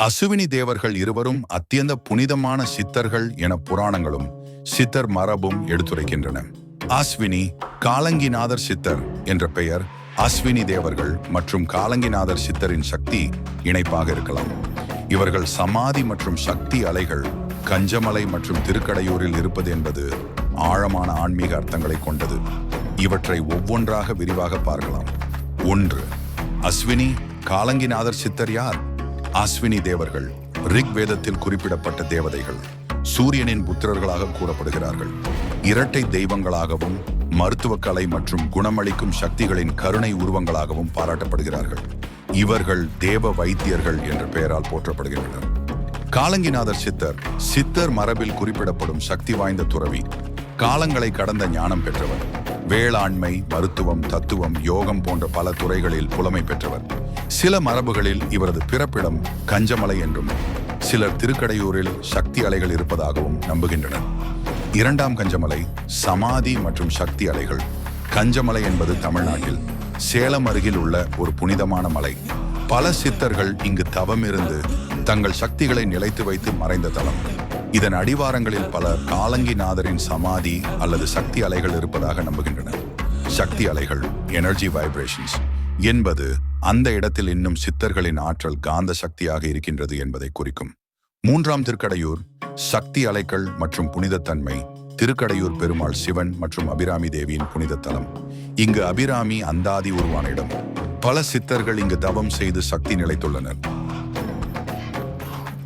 அசுவினி தேவர்கள் இருவரும் அத்தியந்த புனிதமான சித்தர்கள் என புராணங்களும் சித்தர் மரபும் எடுத்துரைக்கின்றன. அஸ்வினி காலங்கிநாதர் சித்தர் என்ற பெயர் அஸ்வினி தேவர்கள் மற்றும் காலங்கிநாதர் சித்தரின் சக்தி இணைப்பாக இருக்கலாம். இவர்கள் சமாதி மற்றும் சக்தி அலைகள் கஞ்சமலை மற்றும் திருக்கடையூரில் இருப்பது என்பது ஆழமான ஆன்மீக அர்த்தங்களை கொண்டது. இவற்றை ஒவ்வொன்றாக விரிவாக பார்க்கலாம். ஒன்று அஸ்வினி காலங்கிநாதர் சித்தர் யார்? அஸ்வினி தேவர்கள் ரிக் வேதத்தில் குறிப்பிடப்பட்ட தேவதைகள் சூரியனின் புத்திரர்களாக கூறப்படுகிறார்கள். இரட்டை தெய்வங்களாகவும் மருத்துவ கலை மற்றும் குணமளிக்கும் சக்திகளின் கருணை உருவங்களாகவும் பாராட்டப்படுகிறார்கள். இவர்கள் தேவ வைத்தியர்கள் என்ற பெயரால் போற்றப்படுகின்றனர். காலங்கிநாதர் சித்தர் சித்தர் மரபில் குறிப்பிடப்படும் சக்தி வாய்ந்த துறவி காலங்களை கடந்த ஞானம் பெற்றவர் வேளாண்மை மருத்துவம் தத்துவம் யோகம் போன்ற பல துறைகளில் புலமை பெற்றவர். சில மரபுகளில் இவரது பிறப்பிடம் கஞ்சமலை என்றும் சிலர் திருக்கடையூரில் சக்தி அலைகள் இருப்பதாகவும் நம்புகின்றனர். இரண்டாம் கஞ்சமலை சமாதி மற்றும் சக்தி அலைகள். கஞ்சமலை என்பது தமிழ்நாட்டில் சேலம் அருகில் உள்ள ஒரு புனிதமான மலை. பல சித்தர்கள் இங்கு தவம் இருந்து தங்கள் சக்திகளை நிலைத்து வைத்து மறைந்த தலம். இதன் அடிவாரங்களில் பல காலங்கிநாதரின் சமாதி அல்லது சக்தி அலைகள் இருப்பதாக நம்புகின்றனர். சக்தி அலைகள் எனர்ஜி வைப்ரேஷன்ஸ் என்பது அந்த இடத்தில் இன்னும் சித்தர்களின் ஆற்றல் காந்த சக்தியாக இருக்கின்றது என்பதை குறிக்கும். மூன்றாம் திருக்கடையூர் சக்தி அலைகள் மற்றும் புனிதத்தன்மை திருக்கடையூர் பெருமாள் சிவன் மற்றும் அபிராமி தேவியின் புனித தலம் இங்கு அபிராமி அந்தாதி உருவான இடம். பல சித்தர்கள் இங்கு தவம் செய்து சக்தி நிலைத்துள்ளனர்.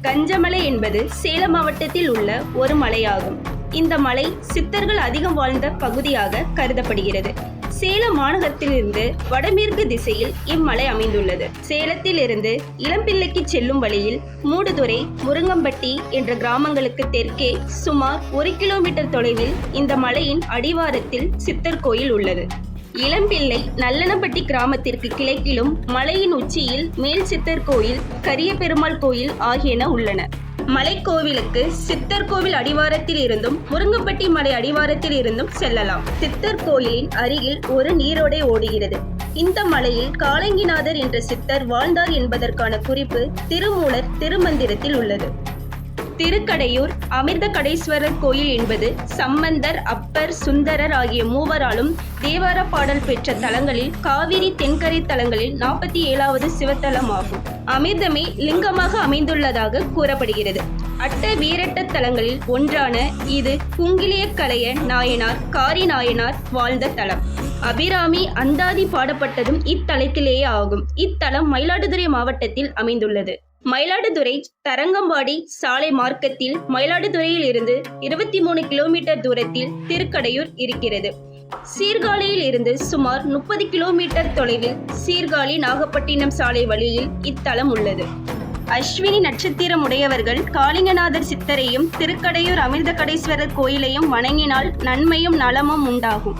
கஞ்சமலை என்பது சேலம் மாவட்டத்தில் உள்ள ஒரு மலையாகும். இந்த மலை சித்தர்கள் அதிகம் வாழ்ந்த பகுதியாக கருதப்படுகிறது. சேலம் மாநகரத்திலிருந்து வடமேற்கு திசையில் இம்மலை அமைந்துள்ளது. சேலத்திலிருந்து இளம்பிள்ளைக்கு செல்லும் வழியில் மூடுதுறை முருங்கம்பட்டி என்ற கிராமங்களுக்கு தெற்கே சுமார் ஒரு கிலோமீட்டர் தொலைவில் இந்த மலையின் அடிவாரத்தில் சித்தர் கோயில் உள்ளது. இளம்பிள்ளை நல்லனப்பட்டி கிராமத்திற்கு கிழக்கிலும் மலையின் உச்சியில் மேல் சித்தர் கோயில் கரிய பெருமாள் கோயில் ஆகியன உள்ளன. மலைக்கோவிலுக்கு சித்தர் கோவில் அடிவாரத்தில் இருந்தும் முருங்கப்பட்டி மலை அடிவாரத்தில் இருந்தும் செல்லலாம். சித்தர் கோயிலின் அருகில் ஒரு நீரோடை ஓடுகிறது. இந்த மலையில் காலங்கிநாதர் என்ற சித்தர் வாழ்ந்தார் என்பதற்கான குறிப்பு திருமூலர் திருமந்திரத்தில் உள்ளது. திருக்கடையூர் அமிர்த கடேஸ்வரர் கோயில் என்பது சம்பந்தர் அப்பர் சுந்தரர் ஆகிய மூவராலும் தேவார பாடல் பெற்ற தலங்களில் காவிரி தென்கரை தலங்களில் நாற்பத்தி ஏழாவது சிவத்தலம் ஆகும். அமிர்தமே லிங்கமாக அமைந்துள்ளதாக கூறப்படுகிறது. அட்ட வீரட்ட தலங்களில் ஒன்றான இது குங்கிலிய கலைய நாயனார் காரி நாயனார் வாழ்ந்த தலம். அபிராமி அந்தாதி பாடப்பட்டதும் இத்தலத்திலேயே ஆகும். இத்தலம் மயிலாடுதுறை மாவட்டத்தில் அமைந்துள்ளது. மயிலாடுதுறை தரங்கம்பாடி சாலை மார்க்கத்தில் மயிலாடுதுறையில் இருந்து இருபத்தி மூணு கிலோமீட்டர் தூரத்தில் திருக்கடையூர் இருக்கிறது. சீர்காழியில் இருந்து சுமார் முப்பது கிலோமீட்டர் தொலைவில் சீர்காழி நாகப்பட்டினம் சாலை வழியில் இத்தலம் உள்ளது. அஸ்வினி நட்சத்திரம் உடையவர்கள் காளிங்கநாதர் சித்தரையும் திருக்கடையூர் அமிர்தகடேஸ்வரர் கோயிலையும் வணங்கினால் நன்மையும் நலமும் உண்டாகும்.